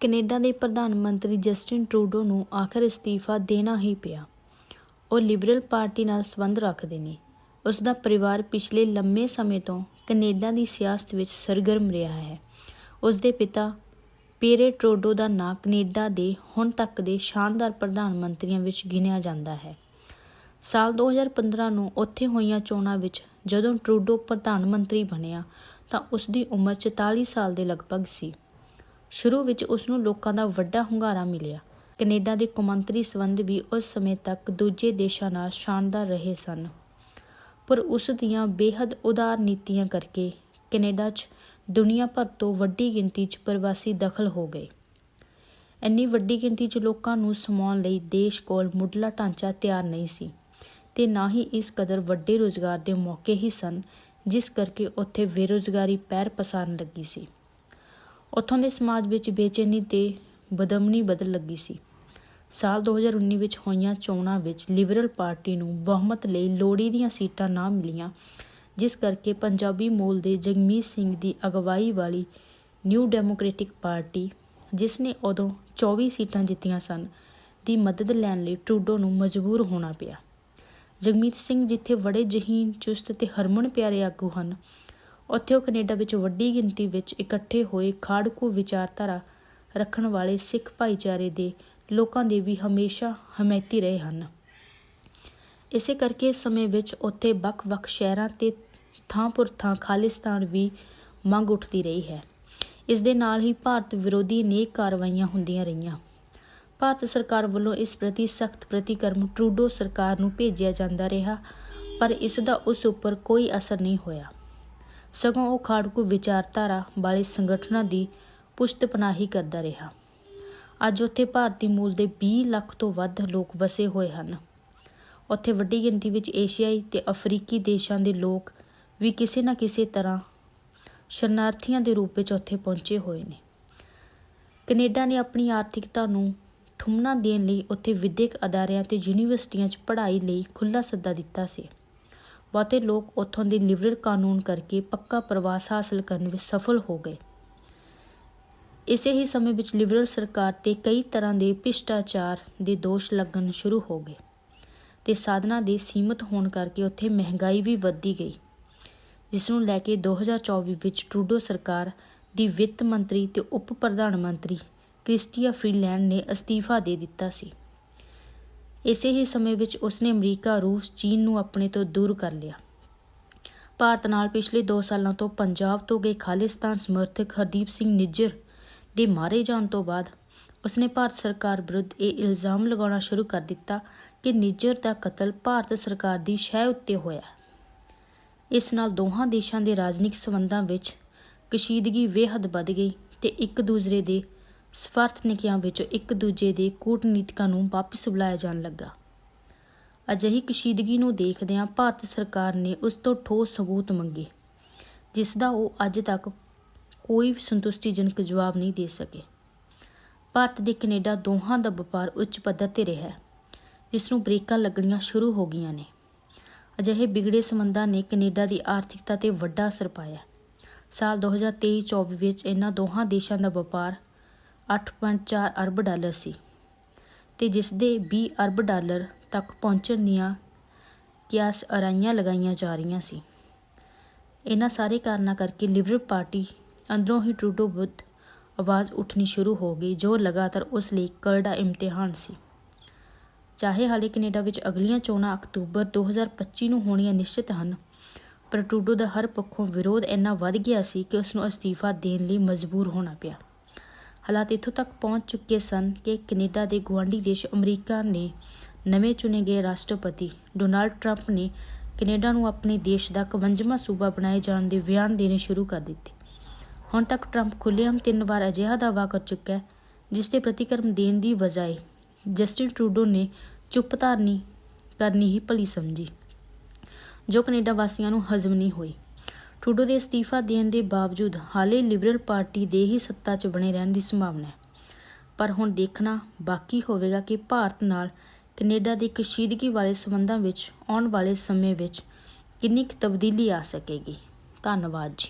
Canada ਦੇ ਪ੍ਰਧਾਨ ਮੰਤਰੀ ਜਸਟਿਨ ਟਰੂਡੋ ਨੂੰ ਆਖਰ ਅਸਤੀਫਾ ਦੇਣਾ ਹੀ ਪਿਆ। ਉਹ ਲਿਬਰਲ ਪਾਰਟੀ ਨਾਲ ਸੰਬੰਧ ਰੱਖਦੇ ਨੇ। ਉਸ ਦਾ ਪਰਿਵਾਰ ਪਿਛਲੇ ਲੰਮੇ ਸਮੇਂ ਤੋਂ ਕੈਨੇਡਾ ਦੀ ਸਿਆਸਤ ਵਿੱਚ ਸਰਗਰਮ ਰਿਹਾ ਹੈ। ਉਸ ਦੇ ਪਿਤਾ ਪੀਰੇ ਟਰੂਡੋ ਦਾ ਨਾਂ ਕੈਨੇਡਾ ਦੇ ਹੁਣ ਤੱਕ ਦੇ ਸ਼ਾਨਦਾਰ ਪ੍ਰਧਾਨ ਮੰਤਰੀਆਂ ਵਿੱਚ ਗਿਣਿਆ ਜਾਂਦਾ ਹੈ। ਸਾਲ 2015 ਨੂੰ ਉੱਥੇ ਹੋਈਆਂ ਚੋਣਾਂ ਵਿੱਚ ਜਦੋਂ ਟਰੂਡੋ ਪ੍ਰਧਾਨ ਮੰਤਰੀ ਬਣਿਆ ਤਾਂ ਉਸ ਦੀ ਉਮਰ 44 ਸਾਲ ਦੇ ਲਗਭਗ ਸੀ। ਸ਼ੁਰੂ ਵਿੱਚ ਉਸ ਨੂੰ ਲੋਕਾਂ ਦਾ ਵੱਡਾ ਹੁੰਗਾਰਾ ਮਿਲਿਆ। ਕੈਨੇਡਾ ਦੇ ਕੌਮਾਂਤਰੀ ਸੰਬੰਧ ਵੀ ਉਸ ਸਮੇਂ ਤੱਕ ਦੂਜੇ ਦੇਸ਼ਾਂ ਨਾਲ ਸ਼ਾਨਦਾਰ ਰਹੇ ਸਨ। ਪਰ ਉਸ ਦੀਆਂ ਬੇਹੱਦ ਉਦਾਰ ਨੀਤੀਆਂ ਕਰਕੇ ਕੈਨੇਡਾ 'ਚ ਦੁਨੀਆ ਭਰ ਤੋਂ ਵੱਡੀ ਗਿਣਤੀ 'ਚ ਪ੍ਰਵਾਸੀ ਦਖਲ ਹੋ ਗਏ। ਇੰਨੀ ਵੱਡੀ ਗਿਣਤੀ 'ਚ ਲੋਕਾਂ ਨੂੰ ਸਮਾਉਣ ਲਈ ਦੇਸ਼ ਕੋਲ ਮੁੱਢਲਾ ਢਾਂਚਾ ਤਿਆਰ ਨਹੀਂ ਸੀ ਤੇ ਨਾ ਹੀ ਇਸ ਕਦਰ ਵੱਡੇ ਰੋਜ਼ਗਾਰ ਦੇ ਮੌਕੇ ਹੀ ਸਨ, ਜਿਸ ਕਰਕੇ ਉੱਥੇ ਬੇਰੁਜ਼ਗਾਰੀ ਪੈਰ ਪਸਾਰਨ ਲੱਗੀ ਸੀ। ਉੱਥੋਂ ਦੇ ਸਮਾਜ ਵਿੱਚ ਬੇਚੈਨੀ ਤੇ ਬਦਮਨੀ ਬਦਲ ਲੱਗੀ ਸੀ। ਸਾਲ 2019 ਵਿੱਚ ਹੋਈਆਂ ਚੋਣਾਂ ਵਿੱਚ ਲਿਬਰਲ ਪਾਰਟੀ ਨੂੰ ਬਹੁਮਤ ਲਈ ਲੋੜੀ ਦੀਆਂ ਸੀਟਾਂ ਨਾ ਮਿਲੀਆਂ, ਜਿਸ ਕਰਕੇ ਪੰਜਾਬੀ ਮੂਲ ਦੇ ਜਗਮੀਤ ਸਿੰਘ ਦੀ ਅਗਵਾਈ ਵਾਲੀ ਨਿਊ ਡੈਮੋਕ੍ਰੈਟਿਕ ਪਾਰਟੀ ਜਿਸ ਨੇ ਉਦੋਂ 24 ਸੀਟਾਂ ਜਿੱਤੀਆਂ ਸਨ, ਦੀ ਮਦਦ ਲੈਣ ਲਈ ਟਰੂਡੋ ਨੂੰ ਮਜਬੂਰ ਹੋਣਾ ਪਿਆ। ਜਗਮੀਤ ਸਿੰਘ ਜਿੱਥੇ ਬੜੇ ਜਹੀਨ ਚੁਸਤ ਤੇ ਹਰਮਨ ਪਿਆਰੇ ਆਗੂ ਹਨ ਉੱਥੇ ਉਹ ਕੈਨੇਡਾ ਵਿੱਚ ਵੱਡੀ ਗਿਣਤੀ ਵਿੱਚ ਇਕੱਠੇ ਹੋਏ ਖਾੜਕੂ ਵਿਚਾਰਧਾਰਾ ਰੱਖਣ ਵਾਲੇ ਸਿੱਖ ਭਾਈਚਾਰੇ ਦੇ ਲੋਕਾਂ ਦੇ ਵੀ ਹਮੇਸ਼ਾ ਹਮਾਇਤੀ ਰਹੇ ਹਨ। ਇਸੇ ਕਰਕੇ ਇਸ ਸਮੇਂ ਵਿੱਚ ਉੱਥੇ ਵੱਖ-ਵੱਖ ਸ਼ਹਿਰਾਂ ਤੇ ਥਾਂ ਪੁਰ ਥਾਂ ਖਾਲਿਸਤਾਨ ਵੀ ਮੰਗ ਉੱਠਦੀ ਰਹੀ ਹੈ। ਇਸ ਦੇ ਨਾਲ ਹੀ ਭਾਰਤ ਵਿਰੋਧੀ ਨੇਕ ਕਾਰਵਾਈਆਂ ਹੁੰਦੀਆਂ ਰਹੀਆਂ। ਭਾਰਤ ਸਰਕਾਰ ਵੱਲੋਂ ਇਸ ਪ੍ਰਤੀ ਸਖਤ ਪ੍ਰਤੀਕਰਮ ਟਰੂਡੋ ਸਰਕਾਰ ਨੂੰ ਭੇਜਿਆ ਜਾਂਦਾ ਰਿਹਾ, ਪਰ ਇਸ ਦਾ ਉਸ ਉੱਪਰ ਕੋਈ ਅਸਰ ਨਹੀਂ ਹੋਇਆ। ਸਗੋਂ ਉਹ ਖਾੜਕੂ ਵਿਚਾਰਧਾਰਾ ਵਾਲੇ ਸੰਗਠਨਾਂ ਦੀ ਪੁਸ਼ਤਪਨਾਹੀ ਕਰਦਾ ਰਿਹਾ। ਅੱਜ ਉੱਥੇ ਭਾਰਤੀ ਮੂਲ ਦੇ 20 ਲੱਖ ਤੋਂ ਵੱਧ ਲੋਕ ਵਸੇ ਹੋਏ ਹਨ। ਉੱਥੇ ਵੱਡੀ ਗਿਣਤੀ ਵਿੱਚ ਏਸ਼ੀਆਈ ਤੇ ਅਫਰੀਕੀ ਦੇਸ਼ਾਂ ਦੇ ਲੋਕ ਵੀ ਕਿਸੇ ਨਾ ਕਿਸੇ ਤਰ੍ਹਾਂ ਸ਼ਰਨਾਰਥੀਆਂ ਦੇ ਰੂਪ ਵਿੱਚ ਉੱਥੇ ਪਹੁੰਚੇ ਹੋਏ ਨੇ। ਕੈਨੇਡਾ ਨੇ ਆਪਣੀ ਆਰਥਿਕਤਾ ਨੂੰ ਠੁਮਣਾ ਦੇਣ ਲਈ ਉੱਥੇ ਵਿਦਿਅਕ ਅਦਾਰਿਆਂ ਤੇ ਯੂਨੀਵਰਸਿਟੀਆਂ 'ਚ ਪੜ੍ਹਾਈ ਲਈ ਖੁੱਲ੍ਹਾ ਸੱਦਾ ਦਿੱਤਾ ਸੀ। ਬਹੁਤੇ ਲੋਕ ਉੱਥੋਂ ਦੇ ਲਿਬਰਲ ਕਾਨੂੰਨ ਕਰਕੇ ਪੱਕਾ ਪ੍ਰਵਾਸ ਹਾਸਲ ਕਰਨ ਵਿੱਚ ਸਫਲ ਹੋ ਗਏ। ਇਸੇ ਹੀ ਸਮੇਂ ਵਿੱਚ ਲਿਬਰਲ ਸਰਕਾਰ ਤੇ ਕਈ ਤਰ੍ਹਾਂ ਦੇ ਭ੍ਰਿਸ਼ਟਾਚਾਰ ਦੇ ਦੋਸ਼ ਲੱਗਣ ਸ਼ੁਰੂ ਹੋ ਗਏ ਤੇ ਸਾਧਨਾਂ ਦੇ ਸੀਮਤ ਹੋਣ ਕਰਕੇ ਉੱਥੇ ਮਹਿੰਗਾਈ ਵੀ ਵੱਧਦੀ ਗਈ, ਜਿਸ ਨੂੰ ਲੈ ਕੇ 2024 ਵਿੱਚ ਟਰੂਡੋ ਸਰਕਾਰ ਦੀ ਵਿੱਤ ਮੰਤਰੀ ਤੇ ਉਪ ਪ੍ਰਧਾਨ ਮੰਤਰੀ ਕ੍ਰਿਸਟੀਆ ਫ੍ਰੀਲੈਂਡ ਨੇ ਅਸਤੀਫਾ ਦੇ ਦਿੱਤਾ ਸੀ। ਇਸੇ ਹੀ ਸਮੇਂ ਵਿੱਚ ਉਸਨੇ ਅਮਰੀਕਾ, ਰੂਸ, ਚੀਨ ਨੂੰ ਆਪਣੇ ਤੋਂ ਦੂਰ ਕਰ ਲਿਆ। ਭਾਰਤ ਨਾਲ ਪਿਛਲੇ 2 ਸਾਲਾਂ ਤੋਂ ਪੰਜਾਬ ਤੋਂ ਗਏ ਖਾਲਿਸਤਾਨ ਸਮਰਥਕ ਹਰਦੀਪ ਸਿੰਘ ਨਿੱਜਰ ਦੇ ਮਾਰੇ ਜਾਣ ਤੋਂ ਬਾਅਦ ਉਸਨੇ ਭਾਰਤ ਸਰਕਾਰ ਵਿਰੁੱਧ ਇਹ ਇਲਜ਼ਾਮ ਲਗਾਉਣਾ ਸ਼ੁਰੂ ਕਰ ਦਿੱਤਾ ਕਿ ਨਿੱਜਰ ਦਾ ਕਤਲ ਭਾਰਤ ਸਰਕਾਰ ਦੀ ਸ਼ਹਿ ਉੱਤੇ ਹੋਇਆ ਇਸ ਨਾਲ ਦੋਹਾਂ ਦੇਸ਼ਾਂ ਦੇ ਰਾਜਨੀਤਿਕ ਸਬੰਧਾਂ ਵਿੱਚ ਕਸ਼ੀਦਗੀ ਬੇਹੱਦ ਵੱਧ ਗਈ ਤੇ ਇੱਕ ਦੂਸਰੇ ਦੇ ਸਵਾਰਥਨਿਕਾਂ ਵਿੱਚੋਂ ਇੱਕ ਦੂਜੇ ਦੇ ਕੂਟਨੀਤਿਕਾਂ ਨੂੰ ਵਾਪਸ ਬੁਲਾਇਆ ਜਾਣ ਲੱਗਾ। ਅਜਿਹੀ ਕਸ਼ੀਦਗੀ ਨੂੰ ਦੇਖਦਿਆਂ ਭਾਰਤ ਸਰਕਾਰ ਨੇ ਉਸ ਤੋਂ ਠੋਸ ਸਬੂਤ ਮੰਗੇ, ਜਿਸ ਦਾ ਉਹ ਅੱਜ ਤੱਕ ਕੋਈ ਸੰਤੁਸ਼ਟੀਜਨਕ ਜਵਾਬ ਨਹੀਂ ਦੇ ਸਕੇ। ਭਾਰਤ ਦੇ ਕੈਨੇਡਾ ਦੋਹਾਂ ਦਾ ਵਪਾਰ ਉੱਚ ਪੱਧਰ ਤੇ ਰਿਹਾ ਇਸ ਨੂੰ ਬ੍ਰੇਕਾਂ ਲੱਗਣੀਆਂ ਸ਼ੁਰੂ ਹੋ ਗਈਆਂ ਨੇ। ਅਜਿਹੇ ਵਿਗੜੇ ਸੰਬੰਧਾਂ ਨੇ ਕੈਨੇਡਾ ਦੀ ਆਰਥਿਕਤਾ ਤੇ ਵੱਡਾ ਅਸਰ ਪਾਇਆ। ਸਾਲ 2023-24 ਵਿੱਚ ਇਹਨਾਂ ਦੋਹਾਂ ਦੇਸ਼ਾਂ ਦਾ ਵਪਾਰ 8.4 ਅਰਬ ਡਾਲਰ ਸੀ ਤੇ ਜਿਸ ਦੇ 20 ਅਰਬ ਡਾਲਰ ਤੱਕ ਪਹੁੰਚਣ ਦੀਆਂ ਕਿਆਸ ਅਰਾਈਆਂ ਲਗਾਈਆਂ ਜਾ ਰਹੀਆਂ ਸੀ। ਇਹਨਾਂ ਸਾਰੇ ਕਾਰਨਾਂ ਕਰਕੇ ਲਿਬਰਲ ਪਾਰਟੀ ਅੰਦਰੋਂ ਹੀ ਟਰੂਡੋ ਵਿਰੁੱਧ ਆਵਾਜ਼ ਉੱਠਣੀ ਸ਼ੁਰੂ ਹੋ ਗਈ, ਜੋ ਲਗਾਤਾਰ ਉਸ ਲਈ ਕਰੜਾ ਇਮਤਿਹਾਨ ਸੀ। ਚਾਹੇ ਹਾਲੇ ਕੈਨੇਡਾ ਵਿੱਚ ਅਗਲੀਆਂ ਚੋਣਾਂ ਅਕਤੂਬਰ 2025 ਨੂੰ ਹੋਣੀਆਂ ਨਿਸ਼ਚਿਤ ਹਨ, ਪਰ ਟਰੂਡੋ ਦਾ ਹਰ ਪੱਖੋਂ ਵਿਰੋਧ ਇੰਨਾ ਵੱਧ ਗਿਆ ਸੀ ਕਿ ਉਸ ਨੂੰ ਅਸਤੀਫਾ ਦੇਣ ਲਈ ਮਜਬੂਰ ਹੋਣਾ ਪਿਆ। ਹਾਲਾਤ ਇੱਥੋਂ ਤੱਕ ਪਹੁੰਚ ਚੁੱਕੇ ਸਨ ਕਿ ਕੈਨੇਡਾ ਦੇ ਗੁਆਂਢੀ ਦੇਸ਼ ਅਮਰੀਕਾ ਨੇ ਨਵੇਂ ਚੁਣੇ ਗਏ ਰਾਸ਼ਟਰਪਤੀ ਡੋਨਾਲਡ ਟਰੰਪ ਨੇ ਕੈਨੇਡਾ ਨੂੰ ਆਪਣੇ ਦੇਸ਼ ਦਾ 51ਵਾਂ ਸੂਬਾ ਬਣਾਏ ਜਾਣ ਦੇ ਬਿਆਨ ਦੇਣੇ ਸ਼ੁਰੂ ਕਰ ਦਿੱਤੇ। ਹੁਣ ਤੱਕ ਟਰੰਪ ਖੁੱਲ੍ਹੇਆਮ ਤਿੰਨ ਵਾਰ ਅਜਿਹਾ ਦਾਅਵਾ ਕਰ ਚੁੱਕਾ ਹੈ, ਜਿਸ ਤੇ ਪ੍ਰਤੀਕਰਮ ਦੇਣ ਦੀ ਬਜਾਏ ਜਸਟਿਨ ਟਰੂਡੋ ਨੇ ਚੁੱਪ ਧਾਰਨੀ ਕਰਨੀ ਹੀ ਭਲੀ ਸਮਝੀ, ਜੋ ਕੈਨੇਡਾ ਵਾਸੀਆਂ ਨੂੰ ਹਜ਼ਮ ਨਹੀਂ ਹੋਈ। ਟੂਡੋ ਦੇ ਅਸਤੀਫਾ ਦੇਣ ਦੇ ਬਾਵਜੂਦ ਹਾਲੇ ਲਿਬਰਲ ਪਾਰਟੀ ਦੇ ਹੀ ਸੱਤਾ 'ਚ ਬਣੇ ਰਹਿਣ ਦੀ ਸੰਭਾਵਨਾ ਹੈ। ਪਰ ਹੁਣ ਦੇਖਣਾ ਬਾਕੀ ਹੋਵੇਗਾ ਕਿ ਭਾਰਤ ਨਾਲ ਕੈਨੇਡਾ ਦੀ ਕਸ਼ੀਦਗੀ ਵਾਲੇ ਸੰਬੰਧਾਂ ਵਿੱਚ ਆਉਣ ਵਾਲੇ ਸਮੇਂ ਵਿੱਚ ਕਿੰਨੀ ਕੁ ਤਬਦੀਲੀ ਆ ਸਕੇਗੀ। ਧੰਨਵਾਦ ਜੀ।